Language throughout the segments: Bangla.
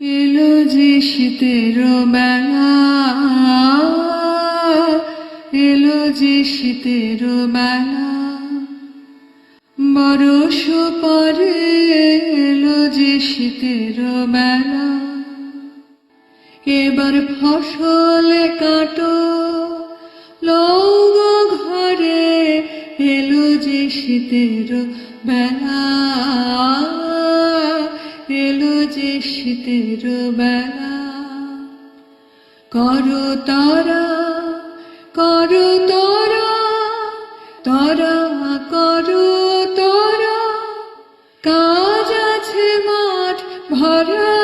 এলো যে শীতের বেলা এলো যে শীতের বেলা বরস পরে এলো যে শীতের বেলা এবার ফসল কাটো লৌগ ঘরে এলো যে শীতের বেলা শীতের বেলা করো তারা করো তারা তারা করো তারা। কাজ আছে মাঠ ভরা,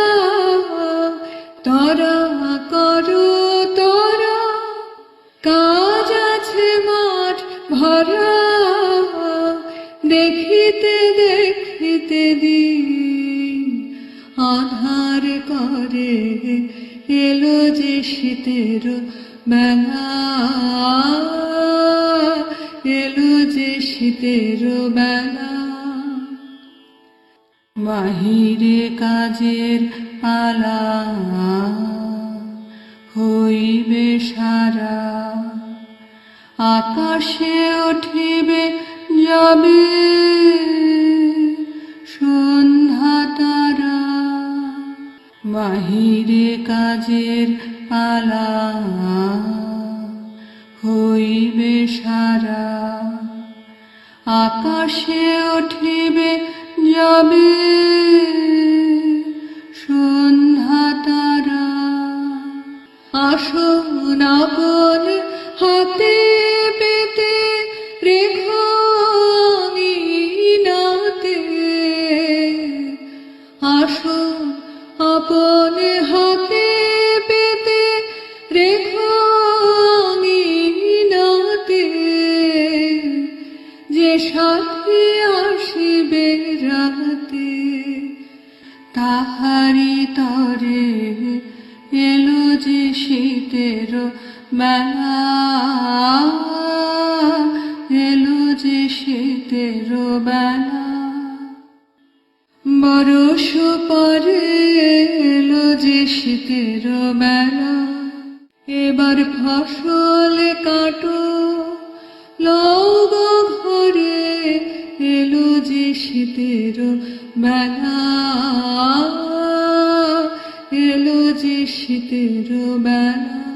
তারা করো তারা। কাজ আছে মাঠ ভরা, দেখিতে দেখিতে দিন আধার করে এলো যে শীতের এলো যে শীতের বেলা বাহিরে কাজের পালা হইবে সারা। আকাশে উঠিবে যাবে বাহিরে কাজের পালা হইবে সারা। আকাশে উঠিবে যাবে সন্ধ্যা তারা। আসুন হাতে সাথে আসিবে রাতে তাহারি তরে এলো যে শীতের বেলা এলো যে শীতের বেলা বরস পরে এলো যে শীতের বেলা এবার ফসল কাটো লৌগ ঘরে এলো যে শীতের বেলা এলো যে শীতের বেলা